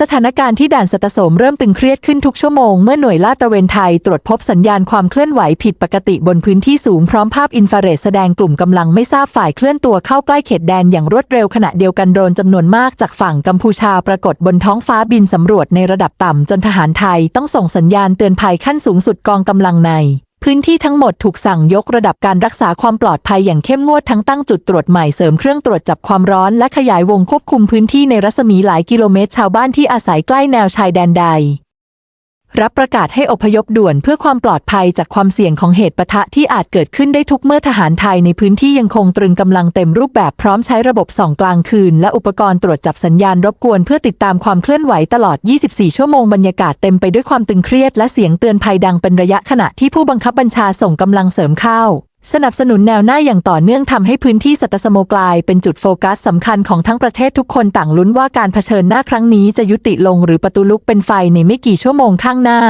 สถานการณ์ที่ด่านสัตโสมเริ่มตึงเครียดขึ้นทุกชั่วโมงเมื่อหน่วยลาดตระเวนไทยตรวจพบสัญญาณความเคลื่อนไหวผิดปกติบนพื้นที่สูงพร้อมภาพอินฟราเรดแสดงกลุ่มกำลังไม่ทราบฝ่ายเคลื่อนตัวเข้าใกล้เขตแดนอย่างรวดเร็วขณะเดียวกันโดรนจำนวนมากจากฝั่งกัมพูชาปรากฏบนท้องฟ้าบินสำรวจในระดับต่ำจนทหารไทยต้องส่งสัญญาณเตือนภัยขั้นสูงสุดกองกำลังใน พื้นที่ทั้งหมดถูกสั่งยกระดับการรักษาความปลอดภัยอย่างเข้มงวดทั้งตั้งจุดตรวจใหม่เสริมเครื่องตรวจจับความร้อนและขยายวงควบคุมพื้นที่ในรัศมีหลายกิโลเมตรชาวบ้านที่อาศัยใกล้แนวชายแดนใด รับประกาศให้อพยพด่วนเพื่อความปลอดภัยจากความเสี่ยงของเหตุปะทะที่อาจเกิดขึ้นได้ทุกเมื่อทหารไทยในพื้นที่ยังคงตรึงกำลังเต็มรูปแบบพร้อมใช้ระบบส่องกลางคืน และอุปกรณ์ตรวจจับสัญญาณรบกวนเพื่อติดตามความเคลื่อนไหวตลอด 24 ชั่วโมงบรรยากาศเต็มไปด้วยความตึงเครียดและเสียงเตือนภัยดังเป็นระยะขณะที่ผู้บังคับบัญชาส่งกำลังเสริมเข้า สนับสนุนแนวหน้าอย่างต่อเนื่องทำให้พื้นที่สัตสโมกลายเป็นจุดโฟกัสสำคัญของทั้งประเทศทุกคนต่างลุ้นว่าการเผชิญหน้าครั้งนี้จะยุติลงหรือประตูลุกเป็นไฟในไม่กี่ชั่วโมงข้างหน้า